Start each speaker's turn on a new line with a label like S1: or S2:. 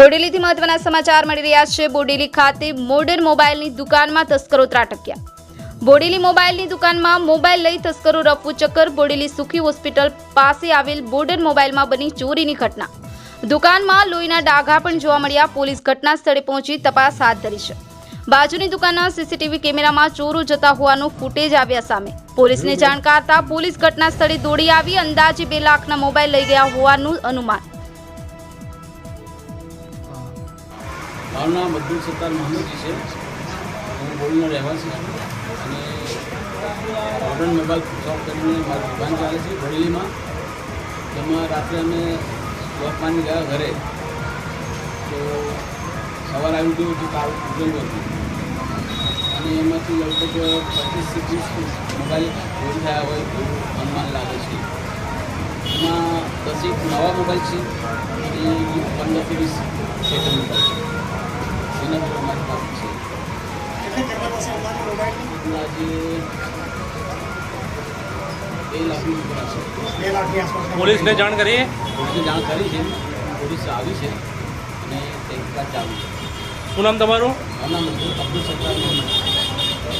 S1: બોડેલીથી મહત્વના સમાચાર મળી રહ્યા છે. બોડેલી ખાતે મોડર્ન મોબાઈલની દુકાનમાં તસ્કરો ત્રાટક્યા. બોડેલી મોબાઈલની દુકાનમાં મોબાઈલ લઈ તસ્કરો રફુ ચક્કર બોડેલી સુખી હોસ્પિટલ પાસે આવેલ બોર્ડર મોબાઈલમાં બની ચોરીની ઘટના. દુકાનમાં લોહીના ડાઘા પણ જોવા મળ્યા. પોલીસ ઘટના સ્થળે પહોંચી તપાસ હાથ ધરી છે. બાજુની દુકાનના સીસીટીવી કેમેરામાં ચોરો જતા હોવાનું ફૂટેજ આવ્યા સામે. પોલીસને જાણ કરતા પોલીસ ઘટના સ્થળે દોડી આવી. અંદાજે બે લાખના મોબાઈલ લઈ ગયા હોવાનું અનુમાન.
S2: મારું નામ અબ્દુલ સત્તાર મહમૂદી છે. હું બોડીનો રહેવાસી છું. અને મોડર્ન મોબાઈલ શોપ કરીને મારી દુકાન ચાલે છે બોડેલીમાં જેમાં રાત્રે અમે શોપમાંની ગયા ઘરે. તો સવાર આવી ગયું હતું કાલ ઉજવ્યું હતું. અને એમાંથી લગભગ પચીસથી ત્રીસ મોબાઈલ ચોરી થયા હોય એવું અનુમાન લાગે છે. એમાં દસેક નવા મોબાઈલ છે. અને પંદરથી વીસ સેકન્ડ મોબાઈલ છે.
S3: પોલીસને જાણ કરીએ.
S2: પોલીસને જાણ કરી છે. પોલીસ આવી છે અને તહેકીકાત ચાલુ છે.
S3: શું નામ તમારું?
S2: મારું નામ અબ્દુલ સત્તાર